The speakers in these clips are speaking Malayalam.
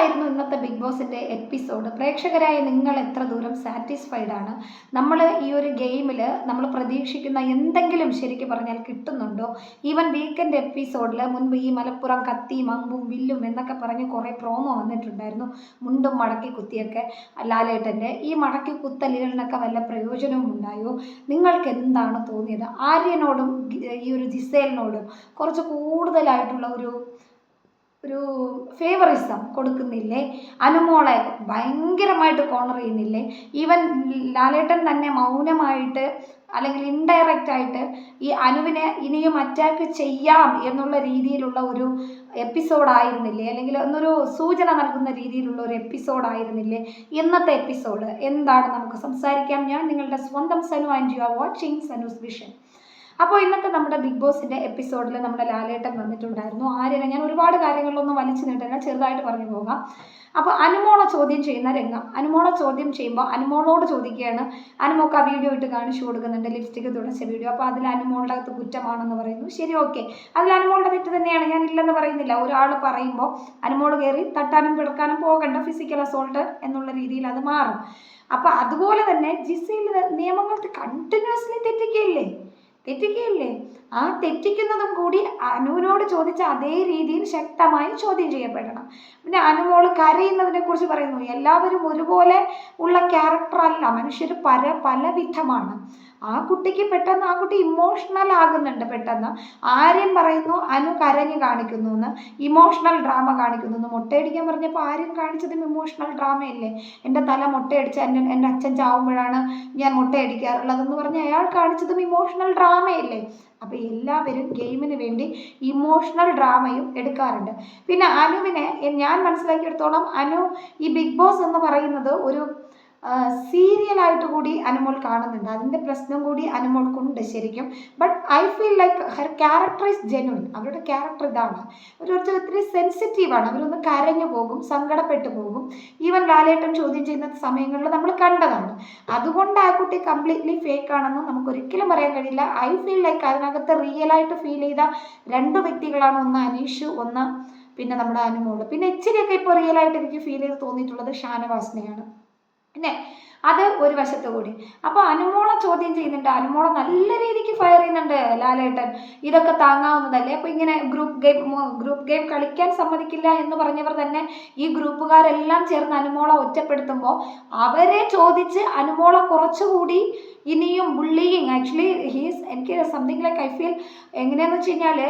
എന്തായിരുന്നു ഇന്നത്തെ ബിഗ് ബോസിന്റെ എപ്പിസോഡ് പ്രേക്ഷകരായ നിങ്ങൾ എത്ര ദൂരം സാറ്റിസ്ഫൈഡ് ആണ്? നമ്മൾ ഈ ഒരു ഗെയിമിൽ നമ്മൾ പ്രതീക്ഷിക്കുന്ന എന്തെങ്കിലും ശരിക്കും പറഞ്ഞാൽ കിട്ടുന്നുണ്ടോ? ഈവൻ വീക്കെൻഡ് എപ്പിസോഡിൽ മുൻപ് ഈ മലപ്പുറം കത്തിയും അമ്പും വില്ലും എന്നൊക്കെ പറഞ്ഞ് കുറേ പ്രോമോ വന്നിട്ടുണ്ടായിരുന്നു. മുണ്ടും മടക്കി കുത്തിയൊക്കെ ലാലേട്ടന്റെ ഈ മടക്കി കുത്തലുകളിനൊക്കെ വല്ല പ്രയോജനവും ഉണ്ടായോ? നിങ്ങൾക്ക് എന്താണ് തോന്നിയത്? ആര്യനോടും ഈ ഒരു ജിസേലിനോടും കുറച്ച് കൂടുതലായിട്ടുള്ള ഒരു ഒരു ഫേവറിസം കൊടുക്കുന്നില്ലേ? അനുമോളെ ഭയങ്കരമായിട്ട് കോണർ ചെയ്യുന്നില്ലേ? ഈവൻ ലാലേട്ടൻ തന്നെ മൗനമായിട്ട് അല്ലെങ്കിൽ ഇൻഡയറക്റ്റ് ആയിട്ട് ഈ അനുവിനെ ഇനിയും അറ്റാക്ക് ചെയ്യാം എന്നുള്ള രീതിയിലുള്ള ഒരു എപ്പിസോഡ് ആയിരുന്നില്ലേ? അല്ലെങ്കിൽ ഒന്നൊരു സൂചന നൽകുന്ന രീതിയിലുള്ള ഒരു എപ്പിസോഡ് ആയിരുന്നില്ലേ? ഇന്നത്തെ എപ്പിസോഡ് എന്താണ് നമുക്ക് സംസാരിക്കാം? ഞാൻ നിങ്ങളുടെ സ്വന്തം Sanu and you are watching Sanu's vision. അപ്പോൾ ഇന്നത്തെ നമ്മുടെ ബിഗ് ബോസിന്റെ എപ്പിസോഡിൽ നമ്മുടെ ലാലേട്ടൻ വന്നിട്ടുണ്ടായിരുന്നു. ആര്യനെ ഞാൻ ഒരുപാട് കാര്യങ്ങളിലൊന്നും വലിച്ചു നീട്ടില്ല ചെറുതായിട്ട് പറഞ്ഞു പോകാം. അപ്പോൾ അനുമോളെ ചോദ്യം ചെയ്യുന്ന രംഗം. അനുമോളെ ചോദ്യം ചെയ്യുമ്പോൾ അനുമോളോട് ചോദിക്കുകയാണ് അനുമോക്ക് ആ വീഡിയോ ഇട്ട് കാണിച്ചു കൊടുക്കുന്നുണ്ട് ലിപ്സ്റ്റിക്ക് തുടച്ച വീഡിയോ അപ്പോൾ അതിൽ അനുമോളുടെ അകത്ത് കുറ്റമാണെന്ന് പറയുന്നു. ശരി ഓക്കെ അതിൽ അനുമോളുടെ തെറ്റ് തന്നെയാണ്. ഞാൻ ഇല്ലെന്ന് പറയുന്നില്ല. ഒരാൾ പറയുമ്പോൾ അനുമോൾ കയറി തട്ടാനും പിടക്കാനും പോകണ്ട ഫിസിക്കൽ അസോൾട്ട് എന്നുള്ള രീതിയിൽ അത് മാറും. അപ്പോൾ അതുപോലെ തന്നെ ജിസയിൽ നിയമങ്ങൾ കണ്ടിന്യൂസ്ലി തെറ്റിക്കുകയില്ലേ തെറ്റിക്കുകയില്ലേ? ആ തെറ്റിക്കുന്നതും കൂടി അനുവിനോട് ചോദിച്ച അതേ രീതിയിൽ ശക്തമായി ചോദ്യം ചെയ്യപ്പെടണം. പിന്നെ അനുമോൾ കരയുന്നതിനെ കുറിച്ച് പറയുന്നു എല്ലാവരും ഒരുപോലെ ഉള്ള ക്യാരക്ടർ അല്ല. മനുഷ്യർ പല പല വിധമാണ് ആ കുട്ടിക്ക് പെട്ടെന്ന് ആ കുട്ടി ഇമോഷണൽ ആകുന്നുണ്ട് പെട്ടെന്ന്. ആര്യൻ പറയുന്നു അനു കരഞ്ഞു കാണിക്കുന്നു എന്ന്. ഇമോഷണൽ ഡ്രാമ കാണിക്കുന്നു എന്ന്. മുട്ടയടിക്കാൻ പറഞ്ഞപ്പോൾ ആര്യൻ കാണിച്ചതും ഇമോഷണൽ ഡ്രാമയല്ലേ എന്റെ തല മുട്ടയടിച്ച് എന്റെ എന്റെ അച്ഛൻ ചാവുമ്പോഴാണ് ഞാൻ മുട്ടയടിക്കാറുള്ളതെന്ന് പറഞ്ഞ് അയാൾ കാണിച്ചതും ഇമോഷണൽ ഡ്രാമയല്ലേ അപ്പോൾ എല്ലാവരും ഗെയിമിന് വേണ്ടി ഇമോഷണൽ ഡ്രാമയും എടുക്കാറുണ്ട്. പിന്നെ അനുവിനെ ഞാൻ മനസ്സിലാക്കിയെടുത്തോളം അനു ഈ ബിഗ് ബോസ് എന്ന് പറയുന്നത് ഒരു സീരിയലായിട്ട് കൂടി അനുമോൾ കാണുന്നുണ്ട്. അതിന്റെ പ്രശ്നം കൂടി അനുമോൾക്കുണ്ട് ശരിക്കും. But I feel like her character is genuine അവരുടെ ക്യാരക്ടർ ഇതാണ്. ഒരു ഒത്തിരി സെൻസിറ്റീവാണ് അവരൊന്ന് കരഞ്ഞു പോകും സങ്കടപ്പെട്ടു പോകും. ഈവൻ ലാലേട്ടൻ ചോദ്യം ചെയ്യുന്ന സമയങ്ങളിൽ നമ്മൾ കണ്ടതാണ്. അതുകൊണ്ട് ആ കുട്ടി കംപ്ലീറ്റ്ലി ഫേക്ക് ആണെന്ന് നമുക്ക് ഒരിക്കലും പറയാൻ കഴിയില്ല. ഐ ഫീൽ ലൈക്ക് അതിനകത്ത് റിയലായിട്ട് ഫീൽ ചെയ്ത രണ്ട് വ്യക്തികളാണ് ഒന്ന് അനീഷ് ഒന്ന് പിന്നെ നമ്മുടെ അനുമോൾ. പിന്നെ ഇച്ചിരിയൊക്കെ ഇപ്പോൾ റിയലായിട്ട് എനിക്ക് ഫീൽ ചെയ്ത് തോന്നിയിട്ടുള്ളത് ഷാനവാസിനെയാണ്. പിന്നെ അത് ഒരു വശത്ത് കൂടി. അപ്പോൾ അനുമോളെ ചോദ്യം ചെയ്യുന്നുണ്ട്. അനുമോളെ നല്ല രീതിക്ക് ഫയർ ചെയ്യുന്നുണ്ട് ലാലേട്ടൻ. ഇതൊക്കെ താങ്ങാവുന്നതല്ലേ? അപ്പോൾ ഇങ്ങനെ ഗ്രൂപ്പ് ഗെയിം ഗ്രൂപ്പ് ഗെയിം കളിക്കാൻ സമ്മതിക്കില്ല എന്ന് പറഞ്ഞവർ തന്നെ ഈ ഗ്രൂപ്പുകാരെല്ലാം ചേർന്ന് അനുമോളെ ഒറ്റപ്പെടുത്തുമ്പോൾ അവരെ ചോദിച്ച് അനുമോളെ കുറച്ചുകൂടി ഇനിയും ബുള്ളിയിങ് ആക്ച്വലി ഹീസ് എനിക്ക് സംതിങ് ലൈക്ക് ഐ ഫീൽ എങ്ങനെയാന്ന് വെച്ച് കഴിഞ്ഞാൽ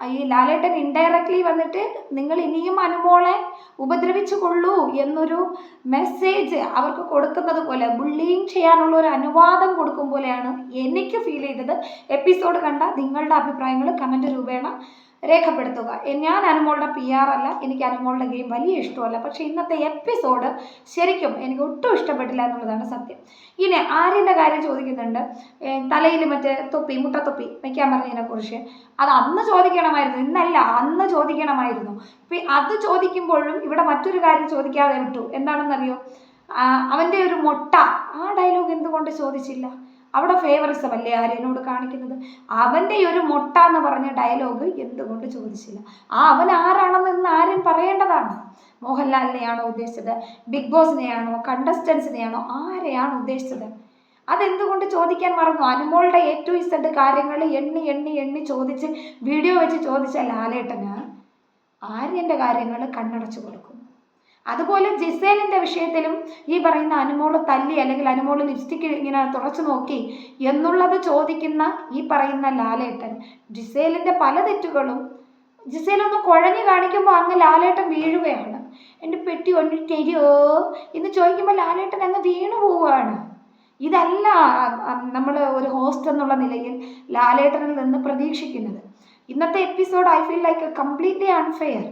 ഈ ലാലേട്ടൻ ഇൻഡയറക്ട്ലി വന്നിട്ട് നിങ്ങൾ ഇനിയും അനുമോളെ ഉപദ്രവിച്ചു കൊള്ളൂ എന്നൊരു മെസ്സേജ് അവർക്ക് കൊടുക്കുന്നത് പോലെ ബുള്ളിങ് ചെയ്യാനുള്ള ഒരു അനുവാദം കൊടുക്കും പോലെയാണ് എനിക്ക് ഫീൽ ചെയ്തത്. എപ്പിസോഡ് കണ്ട നിങ്ങളുടെ അഭിപ്രായങ്ങൾ കമന്റ് രൂപേണ രേഖപ്പെടുത്തുക. ഞാൻ അനുമോളുടെ പി ആർ അല്ല എനിക്ക് അനുമോളുടെ ഗെയിം വലിയ ഇഷ്ടമല്ല. പക്ഷെ ഇന്നത്തെ എപ്പിസോഡ് ശരിക്കും എനിക്ക് ഒട്ടും ഇഷ്ടപ്പെട്ടില്ല എന്നുള്ളതാണ് സത്യം. ഇനി ആര്യന്റെ കാര്യം ചോദിക്കുന്നുണ്ട്. തലയിൽ മറ്റേ തൊപ്പി മുട്ടത്തൊപ്പി വയ്ക്കാൻ പറഞ്ഞതിനെക്കുറിച്ച് അത് അന്ന് ചോദിക്കണമായിരുന്നു. ഇന്നല്ല അന്ന് ചോദിക്കണമായിരുന്നു. അത് ചോദിക്കുമ്പോഴും ഇവിടെ മറ്റൊരു കാര്യം ചോദിക്കാതെ വിട്ടു. എന്താണെന്നറിയോ? അവന്റെ ഒരു മുട്ട. ആ ഡയലോഗ് എന്തുകൊണ്ട് ചോദിച്ചില്ല? അവിടെ ഫേവറിസം അല്ലേ ആര്യനോട് കാണിക്കുന്നത്? അവന്റെ ഒരു മുട്ട എന്ന് പറഞ്ഞ ഡയലോഗ് എന്തുകൊണ്ട് ചോദിച്ചില്ല? ആ അവൻ ആരാണെന്ന് ഇന്ന് ആര്യൻ പറയേണ്ടതാണ്. മോഹൻലാലിനെയാണോ ഉദ്ദേശിച്ചത്? ബിഗ് ബോസിനെയാണോ കണ്ടസ്റ്റൻസിനെയാണോ ആരെയാണ് ഉദ്ദേശിച്ചത്? അതെന്തുകൊണ്ട് ചോദിക്കാൻ മറന്നു? അനുമോളുടെ എ ടു ഇസഡ് കാര്യങ്ങൾ എണ്ണി എണ്ണി എണ്ണി ചോദിച്ച് വീഡിയോ വെച്ച് ചോദിച്ച ലാലേട്ടന് ആര്യന്റെ കാര്യങ്ങൾ കണ്ണടച്ചു കൊടുക്കും. അതുപോലെ ജിസേലിന്റെ വിഷയത്തിലും ഈ പറയുന്ന അനുമോൾ തല്ലി അല്ലെങ്കിൽ അനുമോൾ ലിപ്സ്റ്റിക് ഇങ്ങനെ തുറച്ചു നോക്കി എന്നുള്ളത് ചോദിക്കുന്ന ഈ പറയുന്ന ലാലേട്ടൻ ജിസേലിന്റെ പല തെറ്റുകളും ജിസേലൊന്ന് കുഴഞ്ഞു കാണിക്കുമ്പോൾ അങ്ങ് ലാലേട്ടൻ വീഴുകയാണ്. എന്റെ പെട്ടി ഒന്നിട്ടരുോ എന്ന് ചോദിക്കുമ്പോൾ ലാലേട്ടൻ അങ്ങ് വീണു പോവുകയാണ്. ഇതല്ല നമ്മൾ ഒരു ഹോസ്റ്റ് എന്നുള്ള നിലയിൽ ലാലേട്ടനിൽ നിന്ന് പ്രതീക്ഷിക്കുന്നത്. ഇന്നത്തെ episode I feel like completely unfair.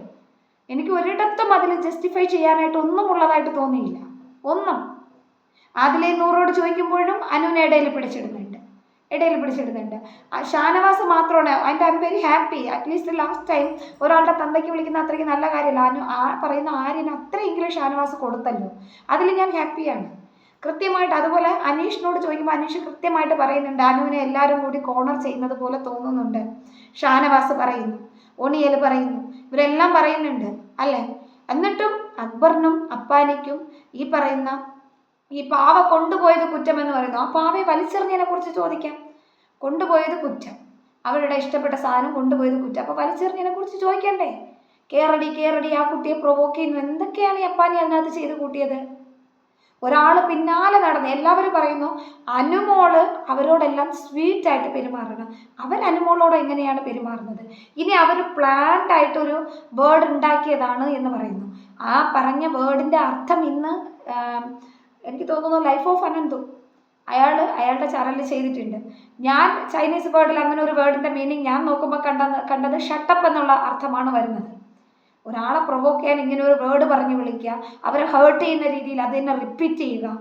എനിക്ക് ഒരിടത്തും അതിൽ ജസ്റ്റിഫൈ ചെയ്യാനായിട്ട് ഒന്നും ഉള്ളതായിട്ട് തോന്നിയില്ല. ഒന്നും. അതിലെ നൂറോട് ചോദിക്കുമ്പോഴും അനുവിനെ ഇടയിൽ പിടിച്ചിടുന്നുണ്ട്. ഇടയിൽ പിടിച്ചിടുന്നുണ്ട്. ഷാനവാസ് മാത്രമാണ്. അതിന്റെ I very happy at least last time ഒരാളുടെ തന്തയ്ക്ക് വിളിക്കുന്ന അത്രയ്ക്ക് നല്ല കാര്യമല്ല. അനു ആ പറയുന്ന ആര്യന് അത്രയെങ്കിലും ഷാനവാസ് കൊടുത്തല്ലോ. അതിൽ ഞാൻ ഹാപ്പിയാണ് കൃത്യമായിട്ട് അതുപോലെ അനീഷിനോട് ചോദിക്കുമ്പോൾ അനീഷ് കൃത്യമായിട്ട് പറയുന്നുണ്ട്. അനുവിനെ എല്ലാവരും കൂടി കോർണർ ചെയ്യുന്നത് പോലെ തോന്നുന്നുണ്ട്. ഷാനവാസ് പറയുന്നു. ഒണിയൽ പറയുന്നു. ഇവരെല്ലാം പറയുന്നുണ്ട് അല്ലേ? എന്നിട്ടും അക്ബറിനും അപ്പാനിക്കും ഈ പറയുന്ന ഈ പാവ കൊണ്ടുപോയത് കുറ്റം എന്ന് പറയുന്നു. ആ പാവയെ വലിച്ചെറിഞ്ഞതിനെ കുറിച്ച് ചോദിക്കാം. കൊണ്ടുപോയത് കുറ്റം. അവരുടെ ഇഷ്ടപ്പെട്ട സാധനം കൊണ്ടുപോയത് കുറ്റം. അപ്പോൾ വലിച്ചെറിഞ്ഞതിനെ കുറിച്ച് ചോദിക്കണ്ടേ? കേറടി കേറടി ആ കുട്ടിയെ പ്രൊവോക്ക് ചെയ്യുന്നു. എന്തൊക്കെയാണ് ഈ അപ്പാനി അതിനകത്ത് ചെയ്ത് കൂട്ടിയത്? ഒരാൾ പിന്നാലെ നടന്ന് എല്ലാവരും പറയുന്നു അനുമോൾ അവരോടെല്ലാം സ്വീറ്റ് ആയിട്ട് പെരുമാറണം അവർ അനുമോളോട് എങ്ങനെയാണ് പെരുമാറുന്നത്? ഇനി അവർ പ്ലാൻഡ് ആയിട്ടൊരു വേർഡ് ഉണ്ടാക്കിയതാണ് എന്ന് പറയുന്നു. ആ പറഞ്ഞ വേർഡിന്റെ അർത്ഥം ഇന്ന് എനിക്ക് തോന്നുന്നു ലൈഫ് ഓഫ് അനന്തു അയാൾ അയാളുടെ ചാനലിൽ ചെയ്തിട്ടുണ്ട്. ഞാൻ ചൈനീസ് വേർഡിൽ അങ്ങനെ ഒരു വേർഡിന്റെ മീനിങ് ഞാൻ നോക്കുമ്പോൾ കണ്ടത് കണ്ടത് ഷട്ടപ്പ് എന്നുള്ള അർത്ഥമാണ് വരുന്നത്. ഒരാളെ പ്രൊവോക്ക് ചെയ്യാൻ ഇങ്ങനെ ഒരു വേർഡ് പറഞ്ഞു വിളിക്കുക അവരെ ഹേർട്ട് ചെയ്യുന്ന രീതിയിൽ അത് തന്നെ റിപ്പീറ്റ് ചെയ്യുക.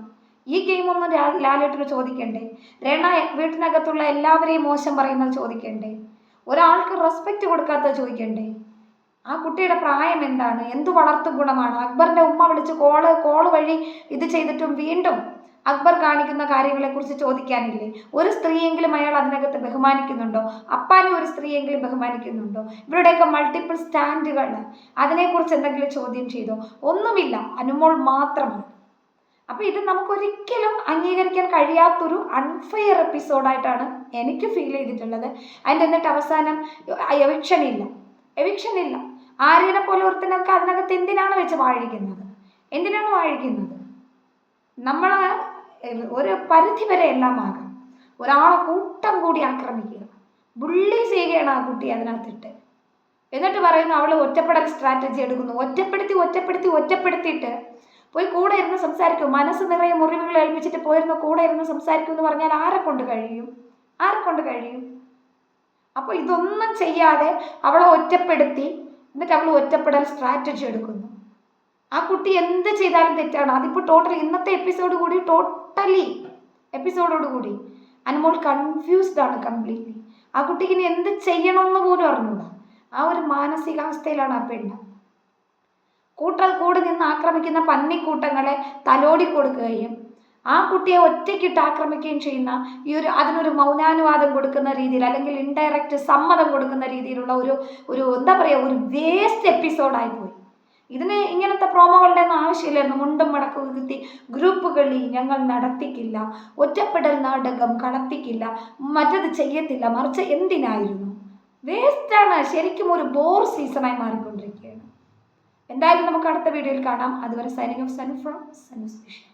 ഈ ഗെയിം ഒന്നും ലാലേട്ടന് ചോദിക്കണ്ടേ? രേണ വീട്ടിനകത്തുള്ള എല്ലാവരെയും മോശം പറയുന്നത് ചോദിക്കണ്ടേ? ഒരാൾക്ക് റെസ്പെക്റ്റ് കൊടുക്കാത്ത ചോദിക്കണ്ടേ? ആ കുട്ടിയുടെ പ്രായം എന്താണ്? എന്ത് വളർത്തു ഗുണമാണ്? അക്ബറിന്റെ ഉമ്മ വിളിച്ച് കോൾ കോൾ വഴി ഇത് ചെയ്തിട്ടും വീണ്ടും അക്ബർ കാണിക്കുന്ന കാര്യങ്ങളെക്കുറിച്ച് ചോദിക്കാനില്ലേ? ഒരു സ്ത്രീയെങ്കിലും അയാൾ അതിനകത്ത് ബഹുമാനിക്കുന്നുണ്ടോ? അപ്പാനെ ഒരു സ്ത്രീയെങ്കിലും ബഹുമാനിക്കുന്നുണ്ടോ? ഇവരുടെയൊക്കെ മൾട്ടിപ്പിൾ സ്റ്റാൻഡുകൾ അതിനെക്കുറിച്ച് എന്തെങ്കിലും ചോദ്യം ചെയ്തോ? ഒന്നുമില്ല. അനുമോൾ മാത്രമാണ്. അപ്പോൾ ഇത് നമുക്കൊരിക്കലും അംഗീകരിക്കാൻ കഴിയാത്തൊരു അൺഫെയർ എപ്പിസോഡായിട്ടാണ് എനിക്ക് ഫീൽ ചെയ്തിട്ടുള്ളത്. അതിന്റെ എന്നിട്ട് അവസാനം എവിക്ഷൻ ഇല്ല. എവിക്ഷൻ ഇല്ല. ആര്യനെ പോലെ ഒരുത്തനൊക്കെ അതിനകത്ത് എന്തിനാണ് വെച്ച് വാഴിക്കുന്നത്? എന്തിനാണ് വാഴിക്കുന്നത്? നമ്മൾ ഒരു പരിധി വരെ എല്ലാം ആകാം. ഒരാളെ കൂട്ടം കൂടി ആക്രമിക്കുക. ബുള്ളി ചെയ്യുകയാണ് ആ കുട്ടി അതിനകത്തിട്ട്. എന്നിട്ട് പറയുന്നു അവൾ ഒറ്റപ്പെടൽ സ്ട്രാറ്റജി എടുക്കുന്നു. ഒറ്റപ്പെടുത്തി ഒറ്റപ്പെടുത്തി ഒറ്റപ്പെടുത്തിയിട്ട് പോയി കൂടെ ഇരുന്ന് സംസാരിക്കും. മനസ്സ് നിറയെ മുറിവുകൾ ഏൽപ്പിച്ചിട്ട് പോയിരുന്ന കൂടെ ഇരുന്ന് സംസാരിക്കും എന്ന് പറഞ്ഞാൽ ആരെ കൊണ്ട് കഴിയും? ആരെ കൊണ്ട് കഴിയും? അപ്പോൾ ഇതൊന്നും ചെയ്യാതെ അവളെ ഒറ്റപ്പെടുത്തി എന്നിട്ട് അവൾ ഒറ്റപ്പെടൽ സ്ട്രാറ്റജി എടുക്കുന്നു. ആ കുട്ടി എന്ത് ചെയ്താലും തെറ്റാണ്. അതിപ്പോൾ ടോട്ടൽ ഇന്നത്തെ എപ്പിസോഡ് കൂടി ടോട്ടലി എപ്പിസോഡോട് കൂടി. അനുമോൾ കൺഫ്യൂസ്ഡ് ആണ് കംപ്ലീറ്റ്ലി ആ കുട്ടിക്ക് ഇനി എന്ത് ചെയ്യണമെന്ന് പോലും അറിഞ്ഞൂടാ. ആ ഒരു മാനസികാവസ്ഥയിലാണ് ആ പെണ്ണ്. കൂട്ടൽ കൂടി നിന്ന് ആക്രമിക്കുന്ന പന്നിക്കൂട്ടങ്ങളെ തലോടി കൊടുക്കുകയും ആ കുട്ടിയെ ഒറ്റയ്ക്കിട്ട് ആക്രമിക്കുകയും ചെയ്യുന്ന ഈ ഒരു അതിനൊരു മൗനാനുവാദം കൊടുക്കുന്ന രീതിയിൽ അല്ലെങ്കിൽ ഇൻഡയറക്റ്റ് സമ്മതം കൊടുക്കുന്ന രീതിയിലുള്ള ഒരു ഒരു എന്താ പറയുക ഒരു വേസ്റ്റ് എപ്പിസോഡായി പോയി. ഇതിന് ഇങ്ങനത്തെ പ്രോമോകളുടെ ഒന്നും ആവശ്യമില്ലായിരുന്നു. മുണ്ടും മടക്കും കുത്തി ഗ്രൂപ്പ് കളി ഞങ്ങൾ നടത്തിക്കില്ല. ഒറ്റപ്പെടൽ നാടകം കളത്തിക്കില്ല. മറ്റത് ചെയ്യത്തില്ല. മറിച്ച് എന്തിനായിരുന്നു? വേസ്റ്റാണ് ശരിക്കും ഒരു ബോർ സീസണായി മാറിക്കൊണ്ടിരിക്കുകയാണ്. എന്തായാലും നമുക്ക് അടുത്ത വീഡിയോയിൽ കാണാം. അതുവരെ signing off Sanu from Sanu's vision